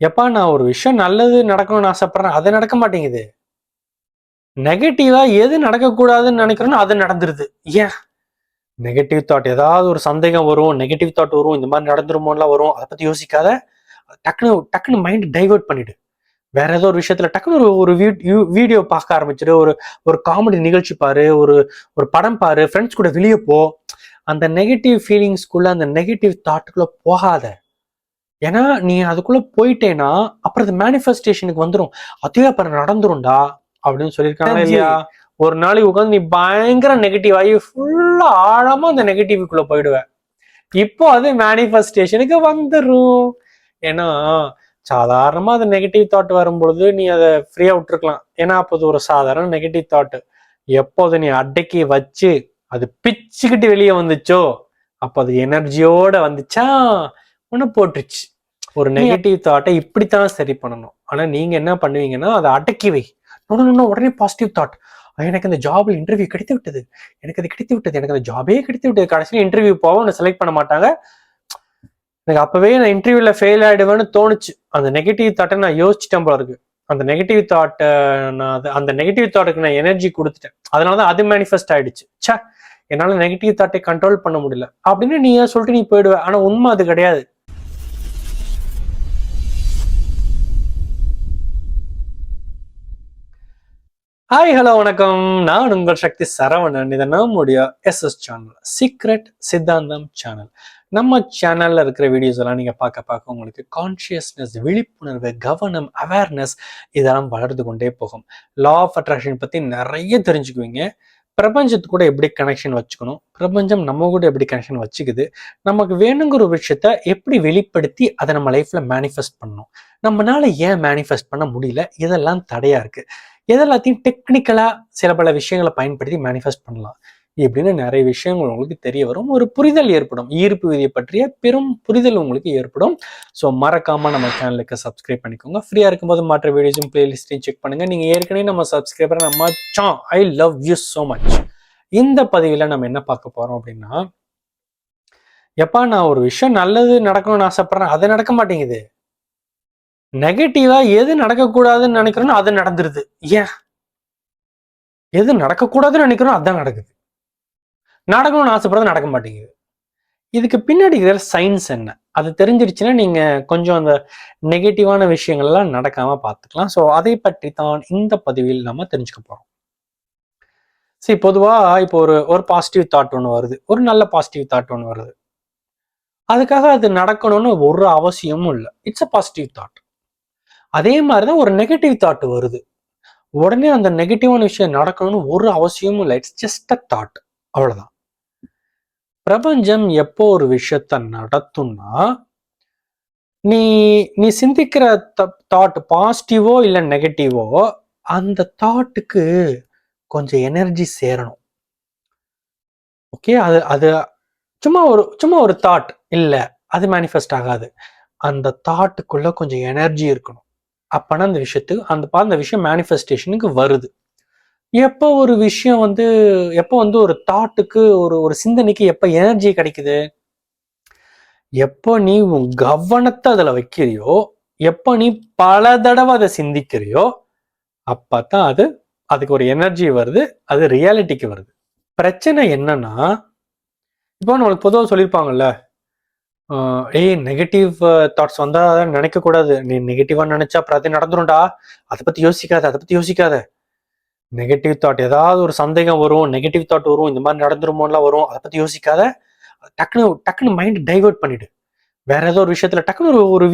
எப்பா நான் ஒரு விஷயம் நல்லது நடக்கணும்னு ஆசைப்படுறேன் அது நடக்க மாட்டேங்குது. நெகட்டிவா எது நடக்கக்கூடாதுன்னு நினைக்கிறேனோ அது நடந்துருது. ஏன்? நெகட்டிவ் தாட் ஏதாவது ஒரு சந்தேகம் வரும் நெகட்டிவ் தாட் வரும் இந்த மாதிரி நடந்துருமோலாம் வரும் அதை பத்தி யோசிக்காத. டக்குனு டக்குன்னு மைண்ட் டைவர்ட் பண்ணிடு. வேற ஏதோ ஒரு விஷயத்துல டக்குனு ஒரு ஒரு வீடியோ பார்க்க ஆரம்பிச்சிடு. ஒரு ஒரு காமெடி நிகழ்ச்சி பாரு ஒரு ஒரு படம் பாரு ஃப்ரெண்ட்ஸ் கூட வெளியே போ. அந்த நெகட்டிவ் ஃபீலிங்ஸ்குள்ள அந்த நெகட்டிவ் தாட்டுக்குள்ள போகாத. ஏன்னா நீ அதுக்குள்ள போயிட்டேன்னா அப்புறம் அது மேனிஃபெஸ்டேஷனுக்கு வந்துடும் அதுவே அப்புறம் நடந்துரும்டா அப்படின்னு சொல்லியிருக்காங்க இல்லையா? ஒரு நாளைக்கு உட்காந்து நீ பயங்கர நெகட்டிவ் ஆகி ஃபுல்லா ஆழமா அந்த நெகட்டிவ்க்குள்ள போயிடுவ இப்போ அது மேனிஃபெஸ்டேஷனுக்கு வந்துடும் ஏன்னா சாதாரணமா அந்த நெகட்டிவ் தாட் வரும்பொழுது நீ அதை ஃப்ரீயா விட்டுருக்கலாம். ஏன்னா அப்போ அது ஒரு சாதாரண நெகட்டிவ் தாட் எப்போது நீ அடக்கி வச்சு அது பிச்சுக்கிட்டு வெளியே வந்துச்சோ அப்போ அது எனர்ஜியோட வந்துச்சா? உன்னை போட்டுருச்சு. ஒரு நெகட்டிவ் தாட்டை இப்படித்தான் சரி பண்ணணும். ஆனா நீங்க என்ன பண்ணுவீங்கன்னா அதை அடக்கி வை. உடனே பாசிட்டிவ் தாட் எனக்கு இந்த ஜாப்ல இன்டர்வியூ கிடைத்து விட்டது. எனக்கு அது கிடைத்து விட்டது. எனக்கு அந்த ஜாபே கிடைத்து விட்டது. கடைசியில் இன்டர்வியூ போக உன்னை செலக்ட் பண்ண மாட்டாங்க. எனக்கு அப்பவே நான் இன்டர்வியூல ஃபெயில் ஆயிடுவேன்னு தோணுச்சு. அந்த நெகட்டிவ் தாட்டை நான் யோசிச்சிட்டேன் போல இருக்கு. அந்த நெகட்டிவ் தாட்டை நான் அந்த நெகட்டிவ் தாட்டுக்கு நான் எனர்ஜி கொடுத்துட்டேன். அதனாலதான் அது மேனிஃபெஸ்ட் ஆயிடுச்சு. ச்சே என்னால நெகட்டிவ் தாட்டை கண்ட்ரோல் பண்ண முடியல. அப்படின்னு நீ ஏன் சொல்லிட்டு நீ போயிடுவ? ஆனா உண்மை அது கிடையாது. ஹாய் ஹலோ வணக்கம். நான் உங்கள் சக்தி சரவணன். இது நம்முடைய SS channel secret Siddhantham channel நம்ம சேனல்ல இருக்கிற வீடியோஸ் எல்லாம் நீங்க பார்க்க பார்க்க உங்களுக்கு கான்சியஸ்னஸ் விழிப்புணர்வு கவனம் அவேர்னஸ் இதெல்லாம் வளர்ந்து கொண்டே போகும். லா ஆஃப் அட்ராக்ஷன் பத்தி நிறைய தெரிஞ்சுக்குவீங்க. பிரபஞ்சத்து கூட எப்படி கனெக்ஷன் வச்சுக்கணும்? பிரபஞ்சம் நம்ம கூட எப்படி கனெக்ஷன் வச்சுக்குது? நமக்கு வேணுங்கிற ஒரு விஷயத்த எப்படி வெளிப்படுத்தி அதை நம்ம லைஃப்ல மேனிஃபெஸ்ட் பண்ணணும்? நம்மனால ஏன் மேனிஃபெஸ்ட் பண்ண முடியல? இதெல்லாம் தடையா இருக்கு. எதெல்லாத்தையும் டெக்னிக்கலா சில பல விஷயங்களை பயன்படுத்தி மேனிஃபெஸ்ட் பண்ணலாம். இப்படின்னு நிறைய விஷயங்கள் உங்களுக்கு தெரிய வரும். ஒரு புரிதல் ஏற்படும். ஈர்ப்பு விதியை பற்றிய பெரும் புரிதல் உங்களுக்கு ஏற்படும். ஸோ மறக்காம நம்ம சேனலுக்கு சப்ஸ்கிரைப் பண்ணிக்கோங்க. ஃப்ரீயா இருக்கும்போது மற்ற வீடியோஸும் பிளேலிஸ்டையும் செக் பண்ணுங்க. நீங்க ஏற்கனவே நம்ம சப்ஸ்கிரைபர் நம்ம சா I love you so much இந்த பதிவில் நம்ம என்ன பார்க்க போறோம் அப்படின்னா எப்பா நான் ஒரு விஷயம் நல்லது நடக்கணும்னு ஆசைப்படுறேன். அது நடக்க மாட்டேங்குது. நெகட்டிவா எது நடக்கக்கூடாதுன்னு நினைக்கிறோன்னு அது நடந்துருது. ஏன்? எது நடக்கக்கூடாதுன்னு நினைக்கிறோம் அதான் நடக்குது. நடக்கணும்னு ஆசைப்படுறது நடக்க மாட்டேங்குது. இதுக்கு பின்னாடி இருக்கிற சயின்ஸ் என்ன? அது தெரிஞ்சிருச்சுன்னா நீங்க கொஞ்சம் அந்த நெகட்டிவான விஷயங்கள்லாம் நடக்காம பார்த்துக்கலாம். ஸோ அதை பற்றி தான் இந்த பதிவில் நம்ம தெரிஞ்சுக்க போறோம். சரி பொதுவா இப்போ ஒரு ஒரு பாசிட்டிவ் தாட் ஒன்று வருது. ஒரு நல்ல பாசிட்டிவ் தாட் ஒன்று வருது. அதுக்காக அது நடக்கணும்னு ஒரு அவசியமும் இல்லை. இட்ஸ் அ பாசிட்டிவ் தாட் அதே மாதிரி தான் ஒரு நெகட்டிவ் தாட் வருது. உடனே அந்த நெகட்டிவான விஷயம் நடக்கணும்னு ஒரு அவசியமும் இல்லை. இட்ஸ் ஜஸ்ட் அ தாட் அவ்வளோதான் பிரபஞ்சம் எப்போ ஒரு விஷயத்த நடத்தும்னா நீ நீ சிந்திக்கிற தாட் பாசிட்டிவோ இல்லை நெகட்டிவோ அந்த தாட்டுக்கு கொஞ்சம் எனர்ஜி சேரணும். ஓகே அது அது சும்மா ஒரு சும்மா ஒரு தாட் இல்லை அது மேனிஃபெஸ்ட் ஆகாது. அந்த தாட்டுக்குள்ள கொஞ்சம் எனர்ஜி இருக்கணும். அப்பனா அந்த விஷயத்துக்கு அந்த அந்த விஷயம் மேனிஃபெஸ்டேஷனுக்கு வருது. எப்போ ஒரு விஷயம் வந்து எப்போ வந்து ஒரு தாட்டுக்கு ஒரு ஒரு சிந்தனைக்கு எப்போ எனர்ஜி கிடைக்குது? எப்போ நீ உன் கவனத்தை அதில் வைக்கிறியோ எப்போ நீ பல தடவை அதை சிந்திக்கிறியோ அப்போ தான் அது அதுக்கு ஒரு எனர்ஜி வருது அது ரியாலிட்டிக்கு வருது. பிரச்சனை என்னன்னா இப்போ நம்மளுக்கு பொதுவாக சொல்லியிருப்பாங்கல்ல ஏய் நெகட்டிவ் தாட்ஸ் வந்தால் நினைக்கக்கூடாது. நீ நெகட்டிவாக நினச்சா அப்புறம் அது நடந்துரும்டா. அதை பற்றி யோசிக்காத அதை பற்றி யோசிக்காத. நெகட்டிவ் தாட் ஏதாவது ஒரு சந்தேகம் வரும் நெகட்டிவ் தாட் வரும் இந்த மாதிரி நடந்துருமோலாம் வரும் அதை பற்றி யோசிக்காத டக்குனு டக்குனு மைண்ட் டைவெர்ட் பண்ணிவிடு வேற ஏதோ ஒரு விஷயத்துல டக்குனு ஒரு ஒரு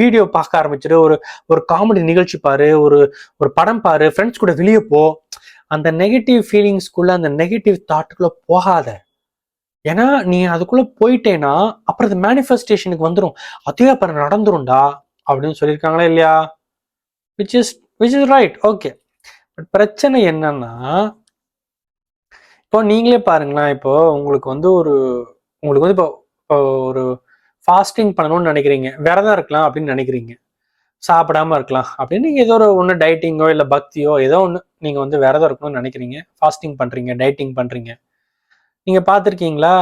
வீடியோ பார்க்க ஆரம்பிச்சிரு ஒரு ஒரு காமெடி நிகழ்ச்சி பாரு ஒரு ஒரு படம் பாரு ஃப்ரெண்ட்ஸ் கூட வெளியே போ. அந்த நெகட்டிவ் ஃபீலிங்ஸ்குள்ள அந்த நெகட்டிவ் தாட்டுக்குள்ள போகாத. ஏன்னா நீ அதுக்குள்ள போயிட்டேன்னா அப்புறம் அது மேனிஃபெஸ்டேஷனுக்கு வந்துடும் அதே அப்புறம் நடந்துரும்டா அப்படின்னு சொல்லியிருக்காங்களா இல்லையா? Which is which is right okay but பிரச்சனை என்னன்னா இப்போ நீங்களே பாருங்களேன் இப்போ உங்களுக்கு வந்து ஒரு உங்களுக்கு வந்து இப்போ இப்போ ஒரு ஃபாஸ்டிங் பண்ணணும்னு நினைக்கிறீங்க. விரதம் இருக்கலாம் அப்படின்னு நினைக்கிறீங்க. சாப்பிடாம இருக்கலாம். அப்படின்னு நீங்க ஏதோ ஒரு ஒன்று டயட்டிங்கோ இல்லை பக்தியோ ஏதோ ஒன்று நீங்க வந்து விரதம் இருக்கணும்னு நினைக்கிறீங்க. ஃபாஸ்டிங் பண்றீங்க டயட்டிங் பண்றீங்க. நீங்க பார்த்துருக்கீங்களா?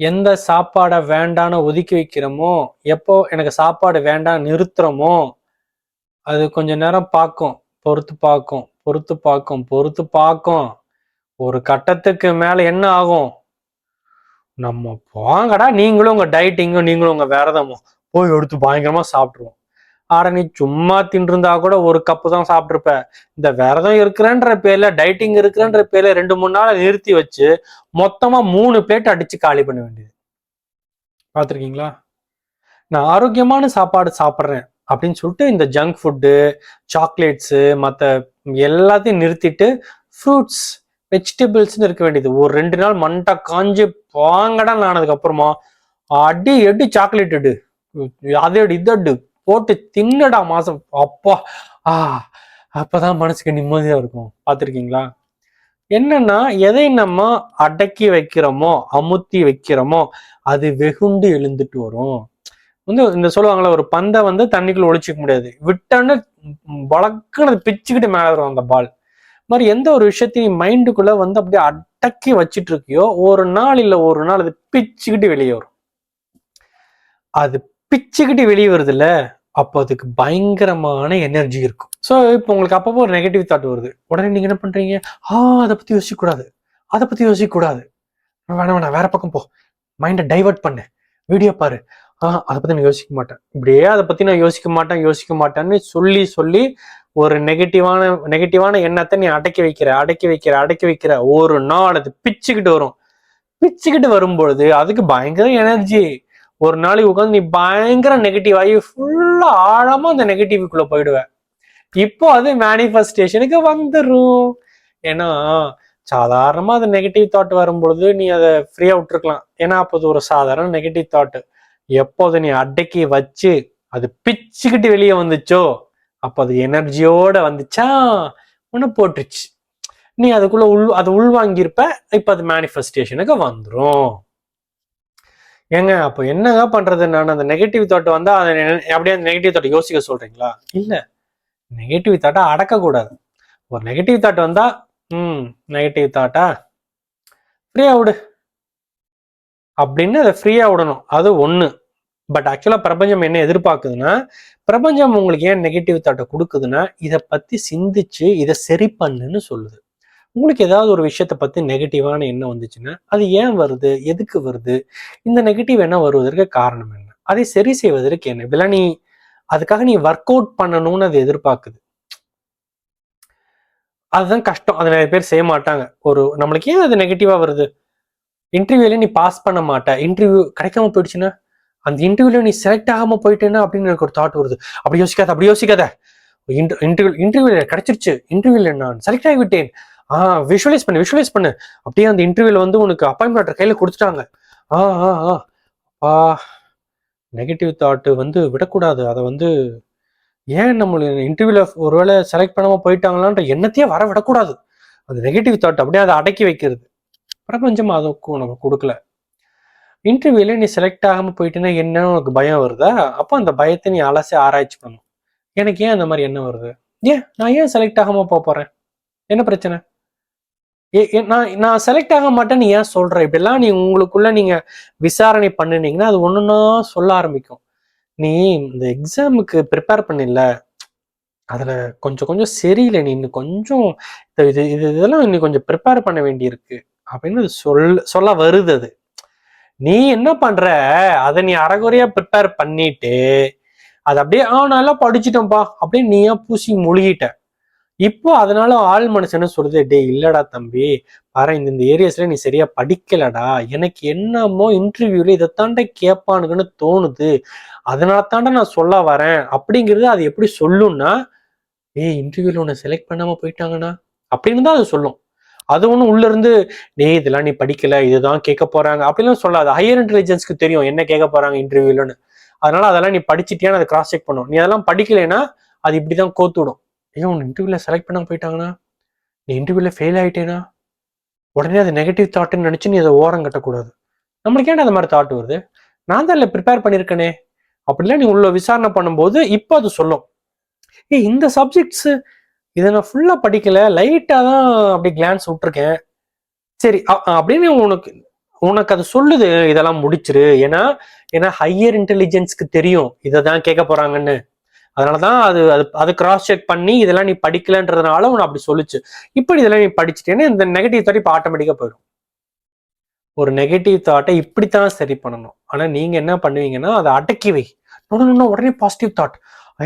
எந்த சாப்பாடை வேண்டான்னு ஒதுக்கி வைக்கிறோமோ எப்போ எனக்கு சாப்பாடு வேண்டாம் நிறுத்துறோமோ அது கொஞ்ச நேரம் பார்க்கும். பொறுத்து பார்க்கும் பொறுத்து பார்க்கும் பொறுத்து பார்க்கும். ஒரு கட்டத்துக்கு மேல என்ன ஆகும்? நம்ம வாங்கடா நீங்களும் உங்க டயட்டிங்கும் நீங்களும் உங்க விரதமும் போய் எடுத்து பயங்கரமா சாப்பிட்ருவோம் ஆட நீ சும்மா தின்றிருந்தா கூட ஒரு கப்பு தான் சாப்பிட்ருப்ப இந்த விரதம் இருக்கிறன்ற பேர்ல டயட்டிங் இருக்கிறன்ற பேர்ல ரெண்டு மூணு நாள் நிறுத்தி வச்சு மொத்தமா மூணு பிளேட் அடிச்சு காலி பண்ண வேண்டியது. பார்த்துருக்கீங்களா? நான் ஆரோக்கியமான சாப்பாடு சாப்பிட்றேன். அப்படின்னு சொல்லிட்டு இந்த ஜங்க் ஃபுட்டு சாக்லேட்ஸு மற்ற எல்லாத்தையும் நிறுத்திட்டு ஃப்ரூட்ஸ் வெஜிடபிள்ஸ்னு இருக்க வேண்டியது. ஒரு ரெண்டு நாள் மண்டை காஞ்சு பாங்கடான்னு ஆனதுக்கு அப்புறமா அடி எடு சாக்லேட் எடு. அதை எடு இதை போட்டு தின்னடா மாசம். அப்பா ஆ அப்பதான் மனசுக்கு நிம்மதியா இருக்கும். பார்த்துருக்கீங்களா? என்னன்னா எதை நம்ம அடக்கி வைக்கிறோமோ அமுத்தி வைக்கிறோமோ அது வெகுண்டு எழுந்துட்டு வரும். வந்து இந்த சொல்லுவாங்கல்ல ஒரு பந்தை வந்து தண்ணிக்குள்ள ஒழிச்சிக்க முடியாது. விட்டோன்னு வழக்குன்னு பிச்சுக்கிட்டு மேலே வரும் அந்த பால். மாதிரி எந்த ஒரு விஷயத்தையும் மைண்டுக்குள்ள வந்து அப்படியே அடக்கி வச்சிட்டு இருக்கியோ ஒரு நாள் இல்லை ஒரு நாள் அது பிச்சுக்கிட்டு வெளியே வரும். அது பிச்சுக்கிட்டு வெளியே வருது இல்ல அப்போ அதுக்கு பயங்கரமான எனர்ஜி இருக்கும். ஸோ இப்போ உங்களுக்கு அப்பப்போ ஒரு நெகட்டிவ் தாட் வருது. உடனே நீங்க என்ன பண்றீங்க? ஆ அதை பத்தி யோசிக்க கூடாது அதை பத்தி யோசிக்க கூடாது வேணாம் வேணாம் வேற பக்கம் போ. மைண்டை டைவர்ட் பண்ணு. வீடியோ பாரு. ஆஹ் அதை பத்தி நான் யோசிக்க மாட்டேன். இப்படியே அதை பத்தி நான் யோசிக்க மாட்டேன் யோசிக்க மாட்டேன்னு சொல்லி சொல்லி ஒரு நெகட்டிவான நெகட்டிவான எண்ணத்தை நீ அடக்கி வைக்கிற அடக்கி வைக்கிற அடக்கி வைக்கிற. ஒரு நாள் அது பிச்சுக்கிட்டு வரும். பிச்சுக்கிட்டு வரும்பொழுது அதுக்கு பயங்கர எனர்ஜி ஒரு நாளைக்கு உட்காந்து நீ பயங்கர நெகட்டிவ் ஆகி ஃபுல்லா ஆழமா அந்த நெகட்டிவ்க்குள்ள போயிடுவ. இப்போ அது மேனிஃபெஸ்டேஷனுக்கு வந்துடும் ஏன்னா சாதாரணமா அந்த நெகட்டிவ் தாட் வரும்பொழுது நீ அதை ஃப்ரீயா விட்டுருக்கலாம். ஏன்னா அப்போ அது ஒரு சாதாரண நெகட்டிவ் தாட்டு எப்போது நீ அடக்கி வச்சு அது பிச்சுக்கிட்டு வெளியே வந்துச்சோ அப்போ அது எனர்ஜியோட வந்துச்சா உன்னை போட்டுருச்சு. நீ அதுக்குள்ள உள் அதை உள்வாங்கியிருப்ப இப்போ அது மேனிஃபெஸ்டேஷனுக்கு வந்துடும் ஏங்க அப்போ என்னங்க பண்றது? நான் அந்த நெகட்டிவ் தாட் வந்தா அதை அப்படியே அந்த நெகட்டிவ் தாட் யோசிக்க சொல்றீங்களா? இல்லை. நெகட்டிவ் தாட்டை அடக்கக்கூடாது. ஒரு நெகட்டிவ் தாட் வந்தா ம் நெகட்டிவ் தாட்டா ஃப்ரீயா விடு. அப்படின்னு அதை ஃப்ரீயாக விடணும். அது ஒன்று பட் ஆக்சுவலாக பிரபஞ்சம் என்ன எதிர்பார்க்குதுன்னா பிரபஞ்சம் உங்களுக்கு ஏன் நெகட்டிவ் தாட்டை கொடுக்குதுன்னா இதை பற்றி சிந்திச்சு இதை சரி பண்ணுன்னு சொல்லுது. உங்களுக்கு ஏதாவது ஒரு விஷயத்த பற்றி நெகட்டிவான எண்ணம் வந்துச்சுன்னா அது ஏன் வருது? எதுக்கு வருது? இந்த நெகட்டிவ் எண்ணம் வருவதற்கு காரணம் என்ன? அதை சரி செய்வதற்கு என்ன? இப்படிலாம் நீ அதுக்காக நீ ஒர்க் அவுட் பண்ணணும்னு அது எதிர்பார்க்குது. அதுதான் கஷ்டம். அதை நிறைய பேர் செய்ய மாட்டாங்க. ஒரு நம்மளுக்கு ஏன் அது நெகட்டிவாக வருது? இன்டர்வியூல நீ பாஸ் பண்ண மாட்டேன் இன்டர்வியூ கிடைக்காம போயிடுச்சுன்னா அந்த இன்டர்வியூல நீ செலக்ட் ஆகாம போயிட்டேன்னா அப்படின்னு எனக்கு ஒரு தாட் வருது. அப்படி யோசிக்காத அப்படி யோசிக்காத. இன்டர்வியூ இன்டர்வியூல கிடைச்சிருச்சு. இன்டர்வியூல நான் செலக்ட் ஆகிவிட்டேன். ஆ விஷுவலைஸ் பண்ணு விஷுவலைஸ் பண்ணு. அப்படியே அந்த இன்டர்வியூல வந்து உனக்கு அப்பாயின்மெண்ட் லெட்டர் கையில கொடுத்துட்டாங்க. ஆ ஆ ஆ. ஆ நெகட்டிவ் தாட்டு வந்து விடக்கூடாது. அதை வந்து ஏன் நம்ம இன்டர்வியூல ஒருவேளை செலக்ட் பண்ணாம போயிட்டாங்களான்ற எண்ணத்தையே வர விடக்கூடாது. அந்த நெகட்டிவ் தாட் அப்படியே அதை அடக்கி வைக்கிறது. பிரபஞ்சம் அதுக்கு உனக்கு கொடுக்கல. இன்டர்வியூல நீ செலக்ட் ஆகாம போயிட்டேன்னா என்னன்னு உனக்கு பயம் வருதா? அப்போ அந்த பயத்தை நீ அலசி ஆராய்ச்சி பண்ணும் எனக்கு ஏன் அந்த மாதிரி என்ன வருது? ஏன்? நான் ஏன் செலக்ட் ஆகாம போக போறேன்? என்ன பிரச்சனை? ஏ- ஏ- நான் நான் செலக்ட் ஆக மாட்டேன்னு ஏன் சொல்ற? இப்படிலாம் நீ உங்களுக்குள்ள நீங்க விசாரணை பண்ணினீங்கன்னா அது ஒண்ணுன்னா சொல்ல ஆரம்பிக்கும். நீ இந்த எக்ஸாமுக்கு ப்ரிப்பேர் பண்ணில அதுல கொஞ்சம் கொஞ்சம் சரியில்லை. நீ இன்னும் கொஞ்சம் இது இது இது- இதெல்லாம் இன்னும் கொஞ்சம் ப்ரிப்பேர் பண்ண வேண்டியிருக்கு. அப்படின்னு சொல் சொல்ல வருது அது. நீ என்ன பண்ற? அதை நீ அறகுறையா ப்ரிப்பேர் பண்ணிட்டு அது அப்படியே ஆ நல்லா படிச்சுட்டோம்ப்பா அப்படின்னு நீயா பூசி முழுகிட்ட. இப்போ அதனால ஆள் மனுஷன்னு சொல்றது டேய் இல்லடா தம்பி பாரு இந்த இந்த ஏரியாஸ்ல நீ சரியா படிக்கலடா. எனக்கு என்னமோ இன்டர்வியூல இதைத்தாண்ட கேட்பானுங்கன்னு தோணுது. அதனால தாண்டா நான் சொல்ல வரேன். அப்படிங்கிறது அது எப்படி சொல்லும்னா ஏய் இன்டர்வியூல உன்னை செலக்ட் பண்ணாம போயிட்டாங்கண்ணா. அப்படின்னு தான் அது சொல்லும். அது ஒன்றும் உள்ள இருந்து டேய் இதெல்லாம் நீ படிக்கல இதுதான் கேட்க போறாங்க. அப்படிலாம் சொல்லாது. ஹையர் இன்டெலிஜென்ஸ்க்கு தெரியும் என்ன கேட்க போறாங்க இன்டர்வியூலன்னு அதனால அதெல்லாம் நீ படிச்சிட்டியான்னு அதை கிராஸ் செக் பண்ணும் நீ அதெல்லாம் படிக்கலைன்னா அது இப்படிதான் கோத்து விடும். ஏன் உன் இன்டர்வியூல செலக்ட் பண்ணாம போயிட்டாங்கன்னா? நீ இன்டர்வியூல ஃபெயில் ஆயிட்டேனா? உடனே அது நெகட்டிவ் தாட்னு நினச்சி நீ அதை ஓரம் கட்டக்கூடாது. நம்மளுக்கு ஏன் அந்த மாதிரி தாட் வருது? நான் தான் இல்லை ப்ரிப்பேர் பண்ணியிருக்கேனே. அப்படிலாம் நீ உள்ள விசாரணை பண்ணும்போது இப்போ அது சொல்லும். ஏய் இந்த சப்ஜெக்ட்ஸு இதை நான் ஃபுல்லாக படிக்கல லைட்டாக தான் அப்படி கிளான்ஸ் விட்டுருக்கேன். சரி அப்படின்னு உனக்கு உனக்கு அது சொல்லுது இதெல்லாம் முடிச்சிரு. ஏன்னா ஏன்னா ஹையர் இன்டெலிஜென்ஸ்க்கு தெரியும் இதை தான் கேட்க போறாங்கன்னு. அதனாலதான் அது அது அது கிராஸ் செக் பண்ணி இதெல்லாம் நீ படிக்கலன்றதுனால உன்னை அப்படி சொல்லுச்சு. இப்படி இதெல்லாம் நீ படிச்சிட்டேன்னு இந்த நெகட்டிவ் தாட் இப்போ ஆட்டோமேட்டிக்கா போயிடும். ஒரு நெகட்டிவ் தாட்டை இப்படித்தான் சரி பண்ணணும். ஆனா நீங்க என்ன பண்ணுவீங்கன்னா அதை அடக்கி வை. இன்னும் உடனே பாசிட்டிவ் தாட்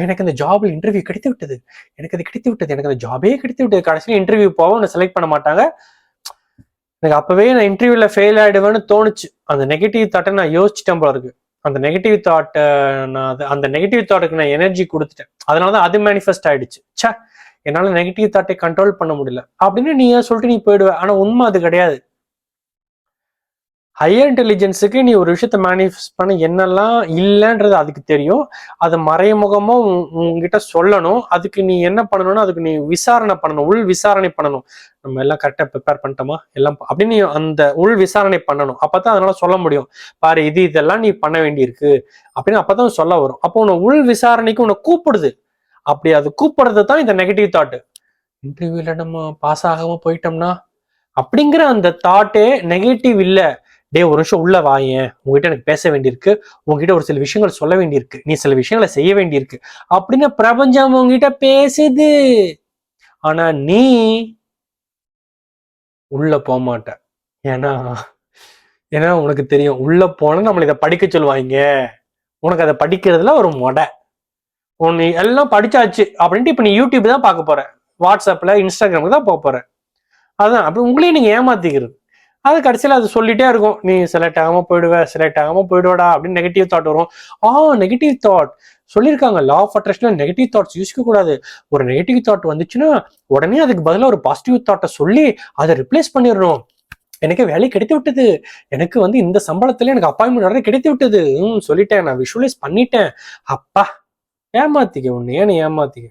எனக்கு அந்த ஜாப்ல இன்டர்வியூ கிடைத்து விட்டது எனக்கு அது கிடைத்து விட்டது எனக்கு அந்த ஜாபே கிடைத்து விட்டது கடைசியில் இன்டர்வியூ போவோம் உன்னை செலக்ட் பண்ண மாட்டாங்க. எனக்கு அப்பவே நான் இன்டர்வியூல ஃபெயில் ஆயிடுவேன்னு தோணுச்சு. அந்த நெகட்டிவ் தாட்டை நான் யோசிச்சிட்டேன் போல இருக்கு. அந்த நெகட்டிவ் தாட்டை நான் அந்த நெகட்டிவ் தாட்டுக்கு நான் எனர்ஜி கொடுத்துட்டேன். அதனாலதான் அது மேனிஃபெஸ்ட் ஆயிடுச்சு. ச்சே என்னால நெகட்டிவ் தாட்டை கண்ட்ரோல் பண்ண முடியல. அப்படின்னு நீ ஏன் சொல்லிட்டு நீ போயிடுவ? ஆனா உண்மை அது கிடையாது. ஹையர் இன்டெலிஜென்ஸுக்கு நீ ஒரு விஷயத்த மேனிஃபெஸ்ட் பண்ண என்னெல்லாம் இல்லைன்றது அதுக்கு தெரியும். அதை மறைமுகமா உங்ககிட்ட சொல்லணும். அதுக்கு நீ என்ன பண்ணணும்னா அதுக்கு நீ விசாரணை பண்ணணும். உள் விசாரணை பண்ணணும். நம்ம எல்லாம் கரெக்டாக ப்ரிப்பேர் பண்ணிட்டோமா? எல்லாம் அப்படின்னு நீ அந்த உள் விசாரணை பண்ணணும். அப்பதான் அதனால சொல்ல முடியும். பாரு இது இதெல்லாம் நீ பண்ண வேண்டியிருக்கு. அப்படின்னு அப்பதான் சொல்ல வரும். அப்போ உன்னை உள் விசாரணைக்கு உன்னை கூப்பிடுது. அப்படி அது கூப்பிடுறது தான் இந்த நெகட்டிவ் தாட்டு இன்டர்வியூல நம்ம பாஸ் ஆகாம போயிட்டோம்னா அப்படிங்கிற அந்த தாட்டே நெகட்டிவ் இல்லை. டே ஒரு நிமிஷம் உள்ள வாயேன் உங்ககிட்ட எனக்கு பேச வேண்டியிருக்கு. உங்ககிட்ட ஒரு சில விஷயங்கள் சொல்ல வேண்டியிருக்கு. நீ சில விஷயங்களை செய்ய வேண்டியிருக்கு. அப்படின்னு பிரபஞ்சம் உங்ககிட்ட பேசுது. ஆனா நீ உள்ள போக மாட்ட. ஏன்னா ஏன்னா உனக்கு தெரியும். உள்ள போனா நம்மள இதை படிக்க சொல்லுவாங்க. உனக்கு அதை படிக்கிறதுல ஒரு மொடை. உன் நீ எல்லாம் படிச்சாச்சு அப்படின்ட்டு இப்ப நீ யூடியூப் தான் பார்க்க போற. வாட்ஸ்அப்ல இன்ஸ்டாகிராமுக்கு தான் போக போற. அதான் அப்படி உங்களையும் நீங்க ஏமாத்திக்கிறது அது கடைசியில் அது சொல்லிட்டே இருக்கும். நீ செலக்ட் ஆகாம போயிடுவ செலக்ட் ஆகாம போயிடுவடா அப்படின்னு நெகட்டிவ் தாட் வரும். ஆ நெகட்டிவ் தாட் சொல்லியிருக்காங்க. லா ஆஃப் அட்ராக்ஷனில் நெகட்டிவ் தாட்ஸ் யூஸ்க்க கூடாது. ஒரு நெகட்டிவ் தாட் வந்துச்சுன்னா உடனே அதுக்கு பதிலாக ஒரு பாசிட்டிவ் தாட்டை சொல்லி அதை ரிப்ளேஸ் பண்ணிடணும். எனக்கு வேலை கிடைத்து விட்டது. எனக்கு வந்து இந்த சம்பளத்துல எனக்கு அப்பாயின்மெண்ட் ஆர்டர் கிடைத்து விட்டது. ம் சொல்லிட்டேன். நான் விஷுவலைஸ் பண்ணிட்டேன். அப்பா ஏமாத்திக்க உன்னை ஏன்னு ஏமாத்திக்க.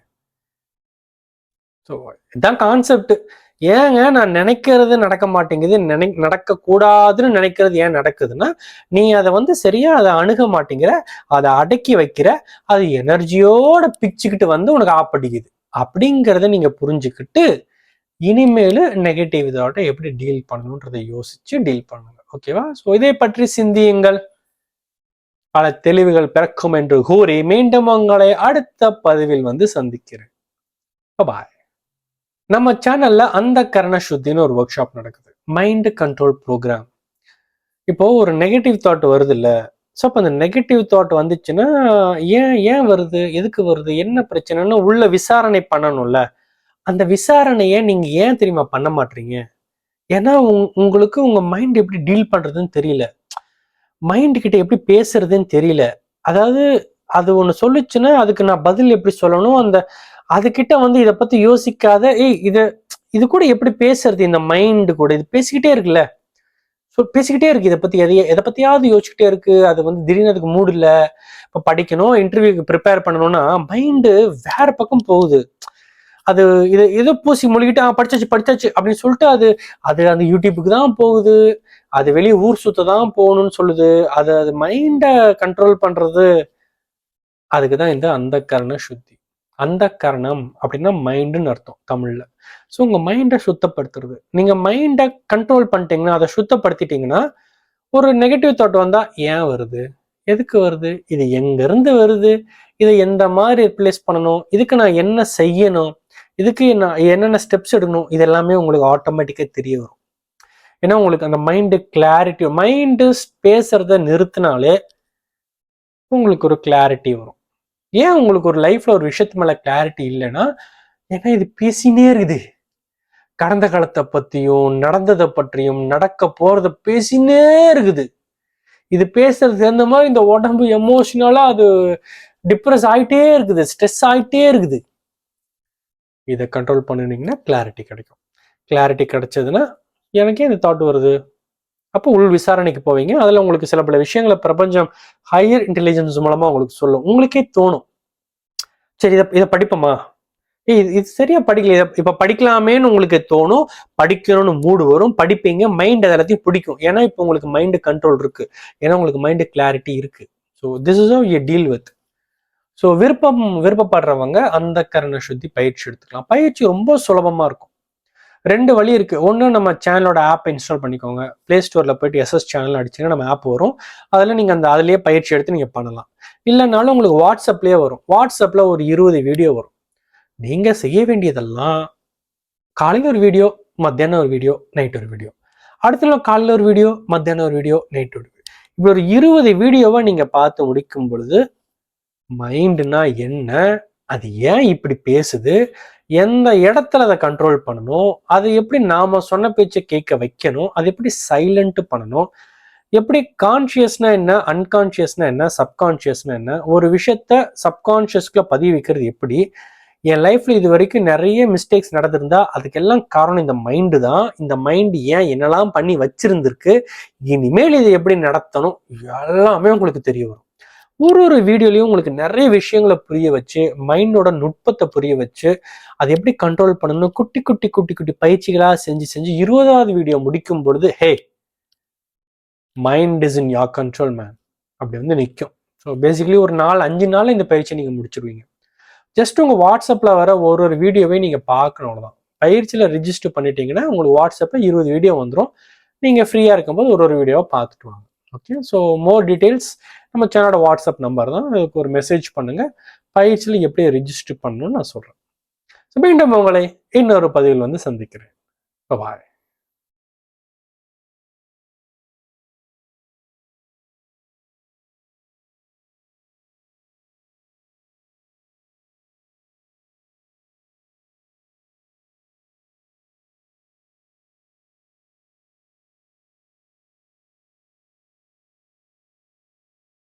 ஸோ இதான் கான்செப்ட் ஏங்க நான் நினைக்கிறது நடக்க மாட்டேங்குது நினை நடக்கக்கூடாதுன்னு நினைக்கிறது ஏன் நடக்குதுன்னா நீ அதை வந்து சரியா அதை அணுக மாட்டேங்கிற அதை அடக்கி வைக்கிற அது எனர்ஜியோட பிச்சுக்கிட்டு வந்து உனக்கு ஆப்படிக்குது. அப்படிங்கிறத நீங்க புரிஞ்சுக்கிட்டு இனிமேல் நெகட்டிவ் இதோட எப்படி டீல் பண்ணணுன்றதை யோசிச்சு டீல் பண்ணுங்க. ஓகேவா ஸோ இதை பற்றி சிந்தியுங்கள். பல தெளிவுகள் பிறக்கும் என்று கூறி மீண்டும் உங்களை அடுத்த பதிவில் வந்து சந்திக்கிறேன். பாய் நம்ம சேனல்ல அந்த கரண சுத்தின்னு ஒரு ஒர்க் ஷாப் நடக்குது. மைண்ட் கண்ட்ரோல் ப்ரோக்ராம் இப்போ ஒரு நெகட்டிவ் தாட் வருது இல்ல ஸோ அப்போ அந்த நெகட்டிவ் தாட் வந்துச்சுன்னா ஏன் ஏன் வருது? எதுக்கு வருது? என்ன பிரச்சனைன்னு உள்ள விசாரணை பண்ணணும்ல. அந்த விசாரணையை நீங்க ஏன் தெரியுமா பண்ண மாட்டீங்க? ஏன்னா உங்- உங்களுக்கு உங்க மைண்ட் எப்படி டீல் பண்றதுன்னு தெரியல. மைண்ட் கிட்ட எப்படி பேசுறதுன்னு தெரியல. அதாவது அது ஒன்று சொல்லுச்சுன்னா அதுக்கு நான் பதில் எப்படி சொல்லணும்? அந்த அதுக்கிட்ட வந்து இதை பத்தி யோசிக்காத ஏய் இதை இது கூட எப்படி பேசுறது? இந்த மைண்டு கூட. இது பேசிக்கிட்டே இருக்குல்ல. ஸோ பேசிக்கிட்டே இருக்கு. இதை பத்தி எதைய எதை பத்தியாவது யோசிச்சுக்கிட்டே இருக்கு. அது வந்து திடீர்னு அதுக்கு மூடு இல்ல. இப்போ படிக்கணும் இன்டர்வியூக்கு ப்ரிப்பேர் பண்ணணும்னா மைண்டு வேற பக்கம் போகுது. அது இது ஏதோ பூசி மொழிகிட்டு ஆ படிச்சாச்சு படிச்சாச்சு அப்படின்னு சொல்லிட்டு அது அது அந்த யூடியூபுக்கு தான் போகுது. அது வெளியே ஊர் சுத்த தான் போகணும்னு சொல்லுது. அது அது மைண்டை கண்ட்ரோல் பண்றது. அதுக்கு தான் இந்த அந்த கரண சுத்தி. அந்த கரணம் அப்படின்னா மைண்டுன்னு அர்த்தம் தமிழ்ல. ஸோ உங்க மைண்டை சுத்தப்படுத்துறது. நீங்க மைண்டை கண்ட்ரோல் பண்ணிட்டீங்கன்னா அதை சுத்தப்படுத்திட்டீங்கன்னா ஒரு நெகட்டிவ் தாட் வந்தா ஏன் வருது? எதுக்கு வருது? இது எங்க இருந்து வருது? இதை எந்த மாதிரி ரிப்ளேஸ் பண்ணணும்? இதுக்கு நான் என்ன செய்யணும்? இதுக்கு நான் என்னென்ன ஸ்டெப்ஸ் எடுக்கணும்? இது எல்லாமே உங்களுக்கு ஆட்டோமேட்டிக்காக தெரிய வரும். ஏன்னா உங்களுக்கு அந்த மைண்டு கிளாரிட்டி மைண்டு பேசுறத நிறுத்தினாலே உங்களுக்கு ஒரு கிளாரிட்டி வரும். ஏன் உங்களுக்கு ஒரு லைஃப்ல ஒரு விஷயத்து மேல கிளாரிட்டி இல்லைன்னா ஏன்னா இது பேசினே இருக்குது. கடந்த காலத்தை பத்தியும் நடந்ததை பற்றியும் நடக்க போறத பேசினே இருக்குது. இது பேசுறதுக்கு தகுந்த மாதிரி இந்த உடம்பு எமோஷனலா அது டிப்ரெஸ் ஆயிட்டே இருக்குது ஸ்ட்ரெஸ் ஆயிட்டே இருக்குது. இதை கண்ட்ரோல் பண்ணினீங்கன்னா கிளாரிட்டி கிடைக்கும். கிளாரிட்டி கிடைச்சதுன்னா எனக்கே இந்த தாட் வருது. அப்போ உள் விசாரணைக்கு போவீங்க. அதில் உங்களுக்கு சில பல விஷயங்களை பிரபஞ்சம் ஹையர் இன்டெலிஜென்ஸ் மூலமா உங்களுக்கு சொல்லும். உங்களுக்கே தோணும். சரி இதை இதை படிப்போமா? ஏய் இது- இது சரியா படிக்கல இதை இப்போ படிக்கலாமேன்னு உங்களுக்கு தோணும். படிக்கணும்னு மூடு வரும். படிப்பீங்க. மைண்ட் அது எல்லாத்தையும் பிடிக்கும். ஏன்னா இப்போ உங்களுக்கு மைண்டு கண்ட்ரோல் இருக்கு. ஏன்னா உங்களுக்கு மைண்டு கிளாரிட்டி இருக்கு. So this is you deal with so விருப்பம் விருப்பப்படுறவங்க அந்த கரண சுத்தி பயிற்சி எடுத்துக்கலாம். பயிற்சி ரொம்ப சுலபமாக இருக்கும். ரெண்டு வழி இருக்குது ஒன்று நம்ம சேனலோட ஆப் இன்ஸ்டால் பண்ணிக்கோங்க. ப்ளே ஸ்டோரில் போயிட்டு எஸ்எஸ் சேனல் அடிச்சிங்கன்னா நம்ம ஆப் வரும். அதில் நீங்கள் அந்த அதுலேயே பயிற்சி எடுத்து நீங்கள் பண்ணலாம். இல்லைனாலும் உங்களுக்கு வாட்ஸ்அப்லேயே வரும். வாட்ஸ்அப்பில் ஒரு இருபது வீடியோ வரும். நீங்கள் செய்ய வேண்டியதெல்லாம் காலையில் ஒரு வீடியோ மத்தியானம் ஒரு வீடியோ நைட் ஒரு வீடியோ அடுத்த நாள் காலையில் ஒரு வீடியோ மத்தியானம் ஒரு வீடியோ நைட் ஒரு வீடியோ இப்படி ஒரு இருபது வீடியோவை நீங்கள் பார்த்து முடிக்கும் பொழுது மைண்டுனா என்ன? அது ஏன் இப்படி பேசுது? எந்த இடத்துல அதை கண்ட்ரோல் பண்ணணும் அது எப்படி நாம சொன்ன பேச்சை கேட்க வைக்கணும் அது எப்படி சைலண்ட் பண்ணணும் எப்படி கான்சியஸ்னா என்ன அன்கான்சியஸ்னா என்ன சப்கான்சியஸ்னா என்ன ஒரு விஷயத்த சப்கான்சியஸ்க்குள்ள பதிவு வைக்கிறது எப்படி என் லைஃப்ல இது வரைக்கும் நிறைய மிஸ்டேக்ஸ் நடந்திருந்தா அதுக்கெல்லாம் காரணம் இந்த மைண்டு தான். இந்த மைண்டு ஏன் என்னெல்லாம் பண்ணி வச்சிருந்திருக்கு இனிமேல் இதை எப்படி நடத்தணும் எல்லாமே உங்களுக்கு தெரிய வரும். ஒரு ஒரு வீடியோலையும் உங்களுக்கு நிறைய விஷயங்களை புரிய வச்சு மைண்டோட நுட்பத்தை புரிய வச்சு அதை எப்படி கண்ட்ரோல் பண்ணணும் குட்டி குட்டி குட்டி குட்டி பயிற்சிகளாக செஞ்சு செஞ்சு இருபதாவது வீடியோ முடிக்கும் பொழுது hey mind is in ya control man அப்படி வந்து நிற்கும் ஸோ பேசிக்கலி ஒரு நாலு அஞ்சு நாள் இந்த பயிற்சியை நீங்கள் முடிச்சிருவீங்க. ஜஸ்ட் உங்கள் வாட்ஸ்அப்பில் வர ஒரு ஒரு வீடியோவை நீங்கள் பார்க்கணும் அவ்வளோதான் பயிற்சியில் ரிஜிஸ்டர் பண்ணிட்டீங்கன்னா உங்களுக்கு வாட்ஸ்அப்பில் இருபது வீடியோ வந்துடும் நீங்கள் ஃப்ரீயாக இருக்கும்போது ஒரு ஒரு வீடியோவை பார்த்துட்டு வாங்க. ஓகே ஸோ மோர் டீட்டெயில்ஸ் நம்ம சேனலோட வாட்ஸ்அப் நம்பர் தான் அதுக்கு ஒரு மெசேஜ் பண்ணுங்கள் பயிற்சியில் எப்படி ரிஜிஸ்டர் பண்ணணும்னு நான் சொல்கிறேன் மீண்டும் உங்களை இன்னொரு பதிவில் வந்து சந்திக்கிறேன். பாய்